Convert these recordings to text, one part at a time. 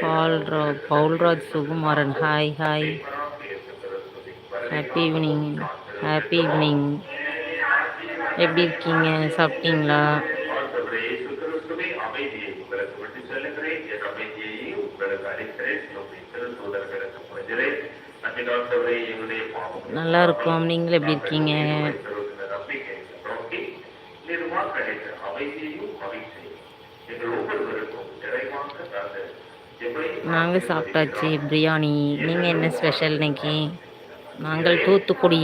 பால்ரா Paulraj Sukumaran. Hi hi happy evening happy evening எப்படி இருக்கீங்க? சாப்பிட்டீங்களா? நல்லா இருக்கும். நீங்கள் எப்படி இருக்கீங்க? நாங்கள் சாப்பிட்டாச்சு பிரியாணி. நீங்கள் என்ன ஸ்பெஷல் இன்னைக்கு? நாங்கள் தூத்துக்குடி.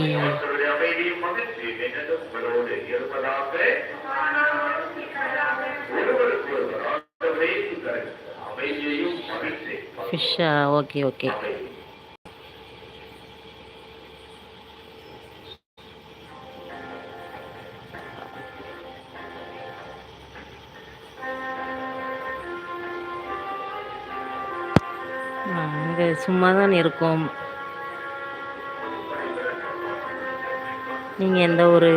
ஃபிஷ்ஷா ஓகே ஓகே சும்மா தான் இருக்கோம். நீங்கள் எந்த ஒரு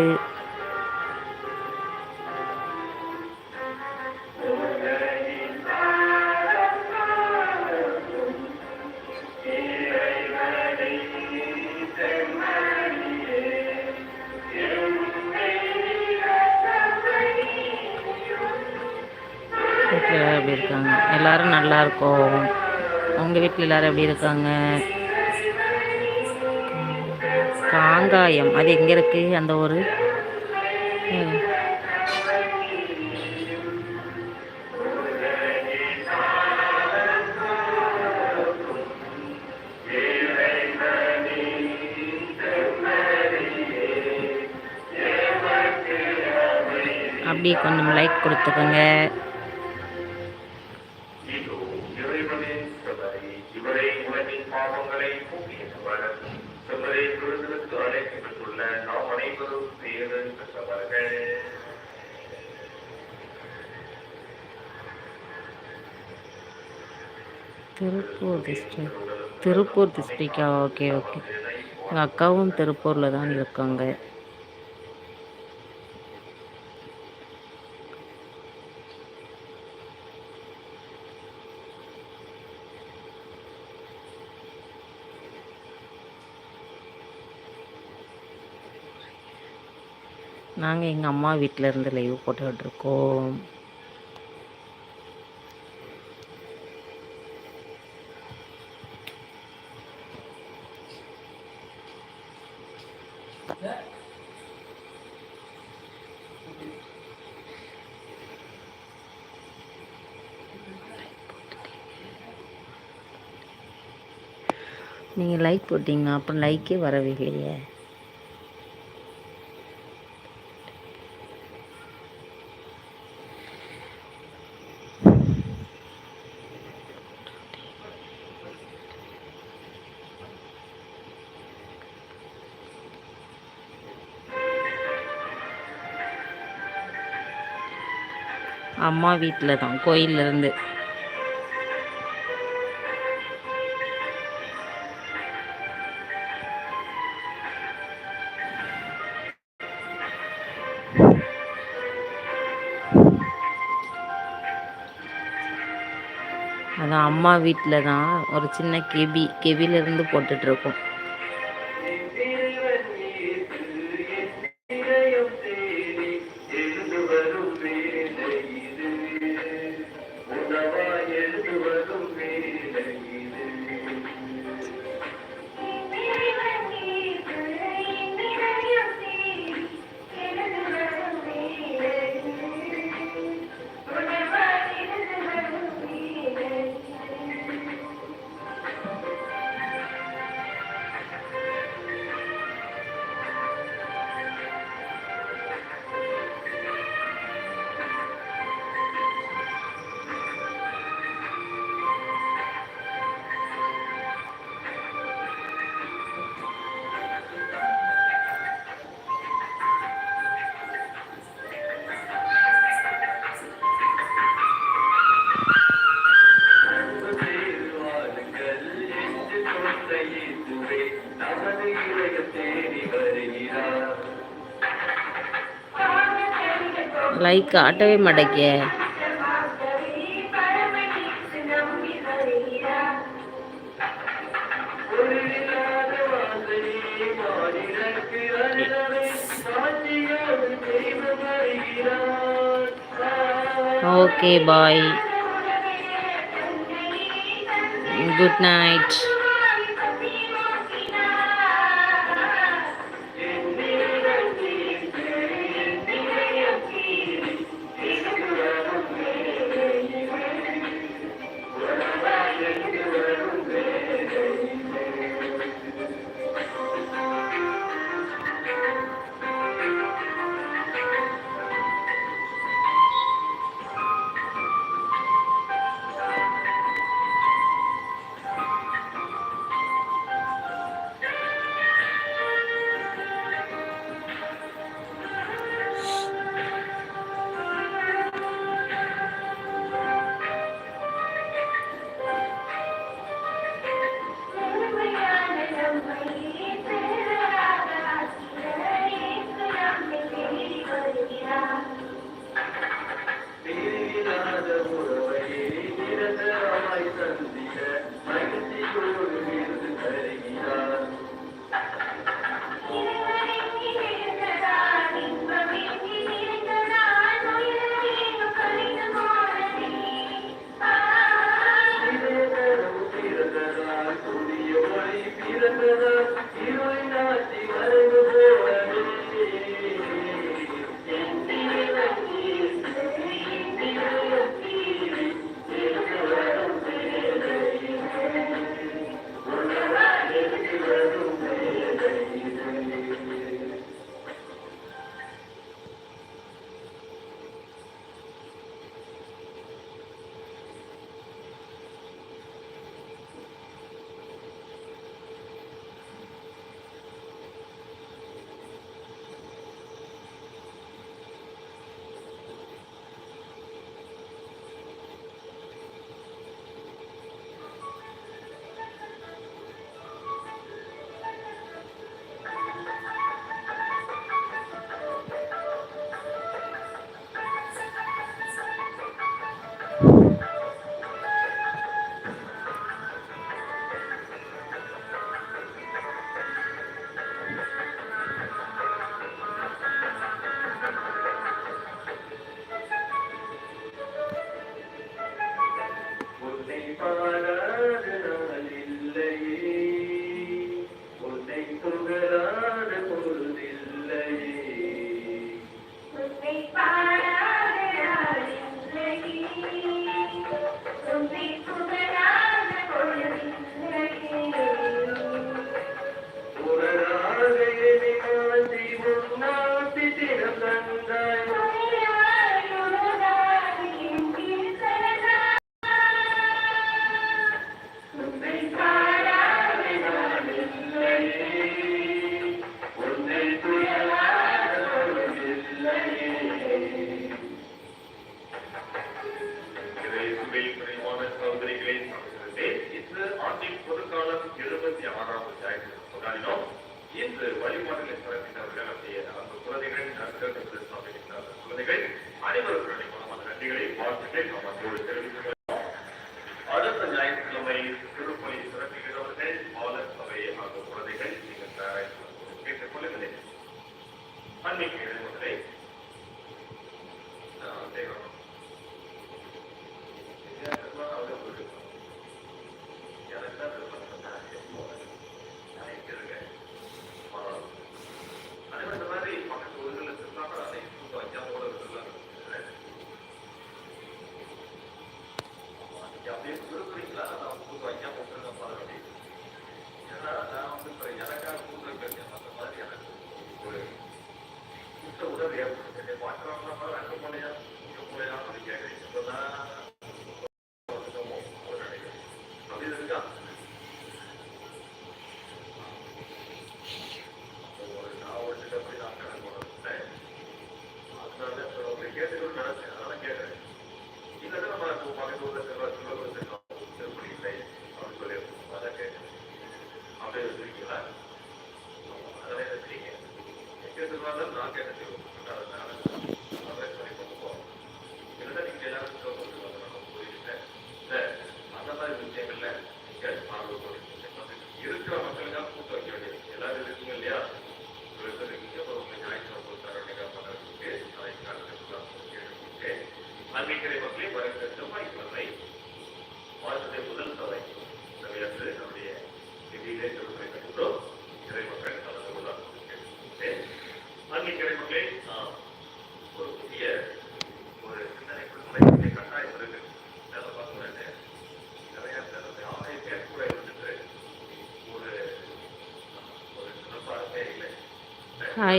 எல்லாரும் எப்படி இருக்காங்க. எல்லாரும் நல்லா இருக்கும். உங்கள் வீட்டில் எல்லாரும் எப்படி இருக்காங்க? காங்காயம். அது எங்கே இருக்குது அந்த ஒரு அப்படியே கொஞ்சம் லைக் கொடுத்துக்கோங்க. இவரை உலகின் பாவங்களை போக்கியவர் செம்மறை விருதுக்கு அழைக்கப்பட்டுள்ள நாம் அனைவரும் பேரு பெற்றவர்கள். திருப்பூர் டிஸ்ட்ரிக் திருப்பூர் டிஸ்ட்ரிக்டா ஓகே ஓகே. எங்கள் அக்காவும் திருப்பூரில் தான் இருக்காங்க. நாங்கள் எங்கள் அம்மா வீட்டில் இருந்து லைவ் போட்டுக்கிட்டுருக்கோம் நீங்கள் லைக் போட்டிங்கன்னா அப்புறம் லைக்கே வரவே இல்லையே. அம்மா வீட்டில் தான் கோயிலேருந்து அதான் அம்மா வீட்டில் தான் ஒரு சின்ன கெபி கெபிலேருந்து போட்டுட்ருக்கோம் லைக் காட்டவே மாட்டேங்க பொருளில்லாத வாழ்க்கையை மானிடருக்கு அருளவே சாட்சியாக செய்து வருகிறார். Okay bye good night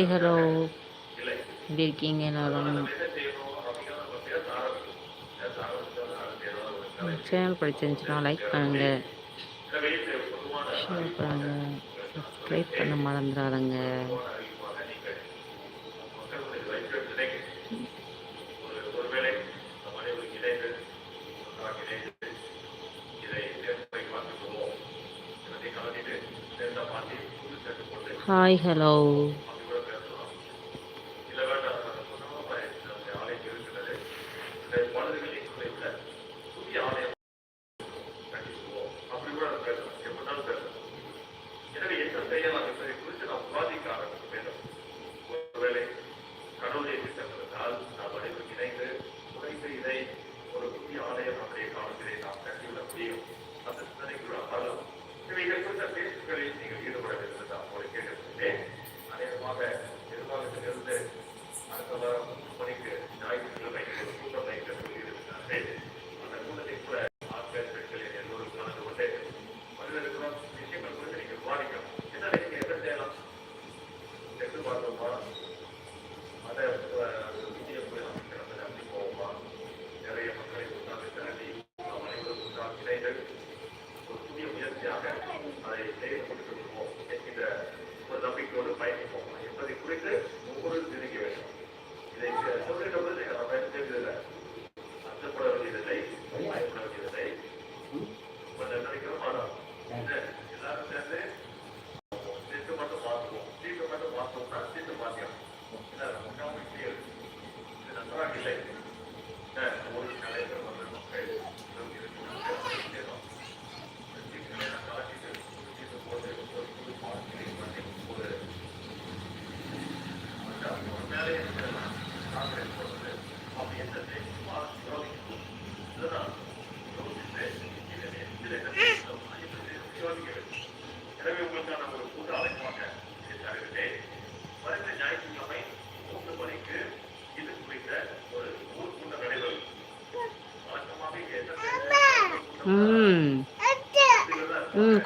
hi hello எப்படி இருக்கீங்க எல்லாரும்? சேனல் பிடிச்சிருந்துச்சுன்னா லைக் பண்ணுங்கள் ஷேர் பண்ணுங்கள் சப்ஸ்கிரைப் பண்ண மறந்துடாதங்க. ஹாய் ஹலோ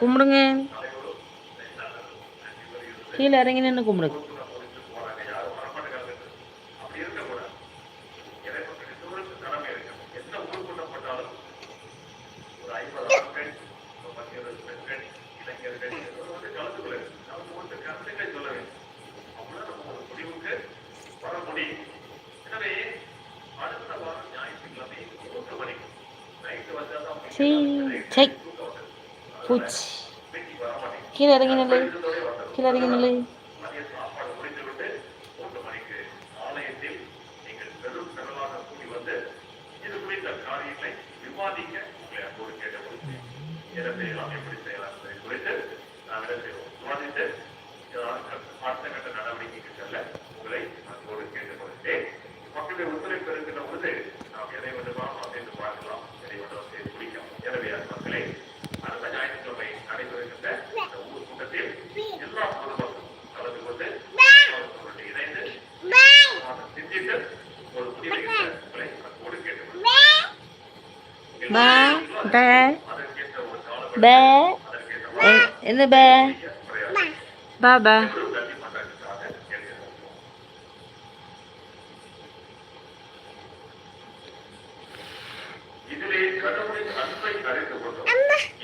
கும்பிடுங்க. கீழே இறங்கி கும்பிடுங்க. பூச்சி. கீழே இறங்கி நில்லு. கீழே இறங்கி நில்லு. அடுத்த கட்ட நடவடிக்கைக்கு செல்ல உங்களை அன்போடு கேட்டுக்கொள்கிறேன். மக்களுடைய ஒத்துழைப்பு இருக்கிற கட்டிட்டு ஒரு புதிய கூட கேட்டு என்ன? பே பாபா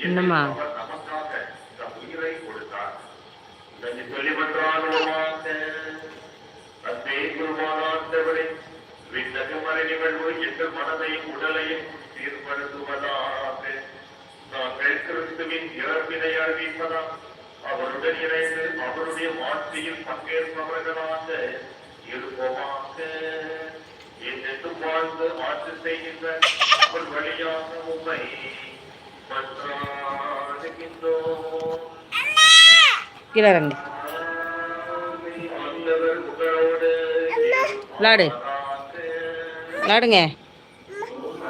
என்னம்மா? மனதையும் உடலையும் சீர்படுத்துவதாக நாங்கள் கிறிஸ்துவின் இறப்பினை அறிவிப்பதாம் அவருடன் இணைந்து அவருடைய வாழ்க்கையில் பங்கேற்பவர்களாக இருப்போமாக. என்னென்றும் வாழ்ந்து ஆட்சி செய்கின்ற அவர் வழியாக உண்மை மன்றாடுகின்றோம். விளாடுங்க.